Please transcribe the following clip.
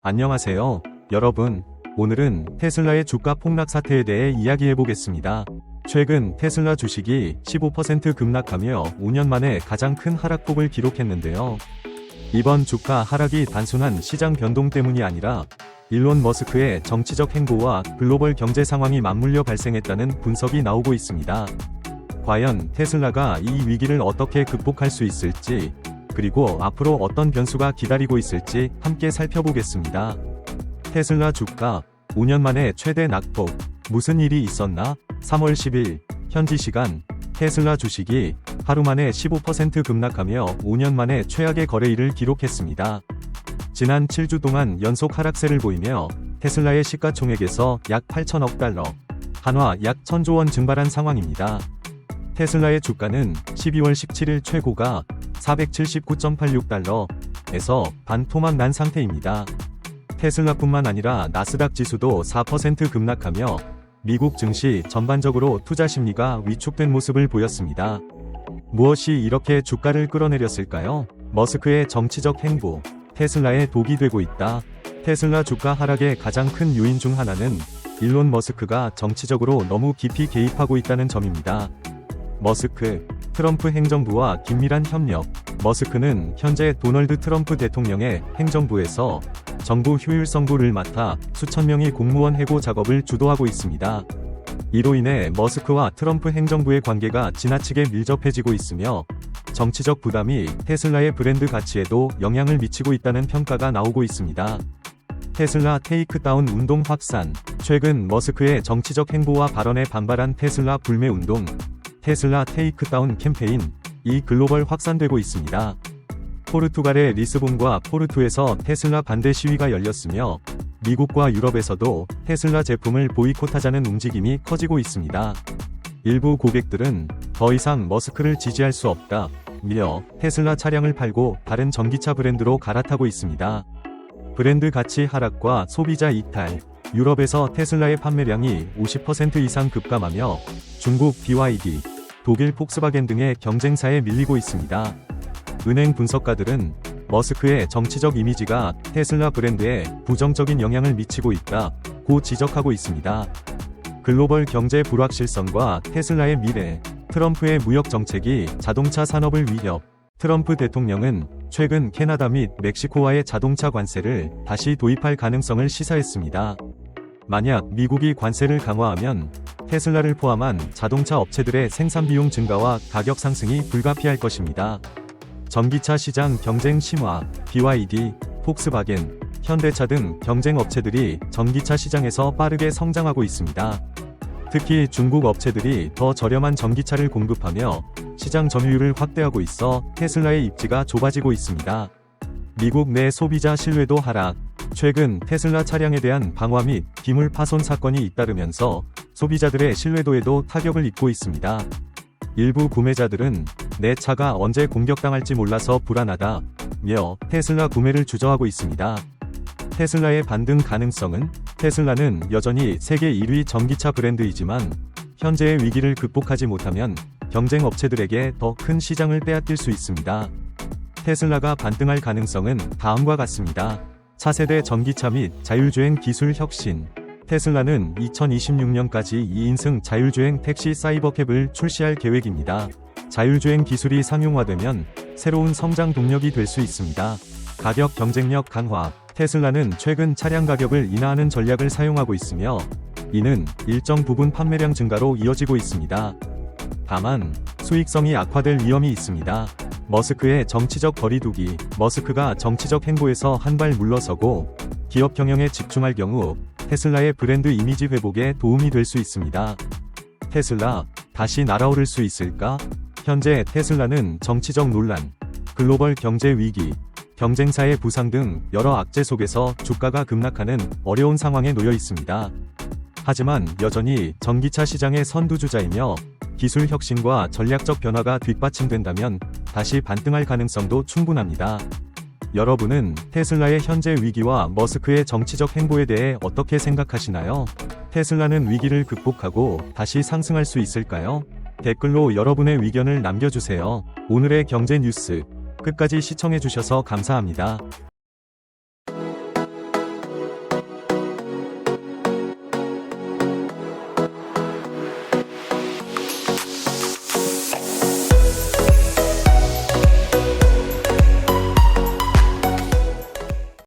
안녕하세요. 여러분. 오늘은 테슬라의 주가 폭락 사태에 대해 이야기해 보겠습니다. 최근 테슬라 주식이 15% 급락하며 5년 만에 가장 큰 하락폭을 기록했는데요. 이번 주가 하락이 단순한 시장 변동 때문이 아니라 일론 머스크의 정치적 행보와 글로벌 경제 상황이 맞물려 발생했다는 분석이 나오고 있습니다. 과연 테슬라가 이 위기를 어떻게 극복할 수 있을지, 그리고 앞으로 어떤 변수가 기다리고 있을지 함께 살펴보겠습니다. 테슬라 주가 5년 만에 최대 낙폭 무슨 일이 있었나? 3월 10일 현지 시간 테슬라 주식이 하루 만에 15% 급락하며 5년 만에 최악의 거래일을 기록했습니다. 지난 7주 동안 연속 하락세를 보이며 테슬라의 시가총액에서 약 8천억 달러, 한화 약 1000조 원 증발한 상황입니다. 테슬라의 주가는 12월 17일 최고가 479.86달러에서 반토막 난 상태입니다. 테슬라뿐만 아니라 나스닥 지수도 4% 급락하며 미국 증시 전반적으로 투자 심리가 위축된 모습을 보였습니다. 무엇이 이렇게 주가를 끌어내렸을까요? 머스크의 정치적 행보, 테슬라에 독이 되고 있다. 테슬라 주가 하락의 가장 큰 요인 중 하나는 일론 머스크가 정치적으로 너무 깊이 개입하고 있다는 점입니다. 머스크, 트럼프 행정부와 긴밀한 협력. 머스크는 현재 도널드 트럼프 대통령의 행정부에서 정부 효율성부를 맡아 수천 명의 공무원 해고 작업을 주도하고 있습니다. 이로 인해 머스크와 트럼프 행정부의 관계가 지나치게 밀접해지고 있으며 정치적 부담이 테슬라의 브랜드 가치에도 영향을 미치고 있다는 평가가 나오고 있습니다. 테슬라 테이크다운 운동 확산. 최근 머스크의 정치적 행보와 발언에 반발한 테슬라 불매 운동, 테슬라 테이크다운 캠페인, 이 글로벌 확산되고 있습니다. 포르투갈의 리스본과 포르투에서 테슬라 반대 시위가 열렸으며 미국과 유럽에서도 테슬라 제품을 보이콧하자는 움직임이 커지고 있습니다. 일부 고객들은 더 이상 머스크를 지지할 수 없다. 며 테슬라 차량을 팔고 다른 전기차 브랜드로 갈아타고 있습니다. 브랜드 가치 하락과 소비자 이탈, 유럽에서 테슬라의 판매량이 50% 이상 급감하며 중국 BYD, 독일 폭스바겐 등의 경쟁사에 밀리고 있습니다. 은행 분석가들은 머스크의 정치적 이미지가 테슬라 브랜드에 부정적인 영향을 미치고 있다고 지적하고 있습니다. 글로벌 경제 불확실성과 테슬라의 미래, 트럼프의 무역 정책이 자동차 산업을 위협. 트럼프 대통령은 최근 캐나다 및 멕시코와의 자동차 관세를 다시 도입할 가능성을 시사했습니다. 만약 미국이 관세를 강화하면 테슬라를 포함한 자동차 업체들의 생산 비용 증가와 가격 상승이 불가피할 것입니다. 전기차 시장 경쟁 심화, BYD, 폭스바겐, 현대차 등 경쟁 업체들이 전기차 시장에서 빠르게 성장하고 있습니다. 특히 중국 업체들이 더 저렴한 전기차를 공급하며 시장 점유율을 확대하고 있어 테슬라의 입지가 좁아지고 있습니다. 미국 내 소비자 신뢰도 하락. 최근 테슬라 차량에 대한 방화 및 기물 파손 사건이 잇따르면서 소비자들의 신뢰도에도 타격을 입고 있습니다. 일부 구매자들은 내 차가 언제 공격당할지 몰라서 불안하다. 며 테슬라 구매를 주저하고 있습니다. 테슬라의 반등 가능성은 테슬라는 여전히 세계 1위 전기차 브랜드이지만 현재의 위기를 극복하지 못하면 경쟁 업체들에게 더 큰 시장을 빼앗길 수 있습니다. 테슬라가 반등할 가능성은 다음과 같습니다. 차세대 전기차 및 자율주행 기술 혁신. 테슬라는 2026년까지 2인승 자율주행 택시 사이버캡을 출시할 계획입니다. 자율주행 기술이 상용화되면 새로운 성장 동력이 될 수 있습니다. 가격 경쟁력 강화. 테슬라는 최근 차량 가격을 인하하는 전략을 사용하고 있으며 이는 일정 부분 판매량 증가로 이어지고 있습니다. 다만 수익성이 악화될 위험이 있습니다. 머스크의 정치적 거리두기. 머스크가 정치적 행보에서 한 발 물러서고 기업 경영에 집중할 경우 테슬라의 브랜드 이미지 회복에 도움이 될 수 있습니다. 테슬라 다시 날아오를 수 있을까? 현재 테슬라는 정치적 논란, 글로벌 경제 위기, 경쟁사의 부상 등 여러 악재 속에서 주가가 급락하는 어려운 상황에 놓여 있습니다. 하지만 여전히 전기차 시장의 선두주자이며 기술 혁신과 전략적 변화가 뒷받침된다면 다시 반등할 가능성도 충분합니다. 여러분은 테슬라의 현재 위기와 머스크의 정치적 행보에 대해 어떻게 생각하시나요? 테슬라는 위기를 극복하고 다시 상승할 수 있을까요? 댓글로 여러분의 의견을 남겨주세요. 오늘의 경제 뉴스 끝까지 시청해주셔서 감사합니다.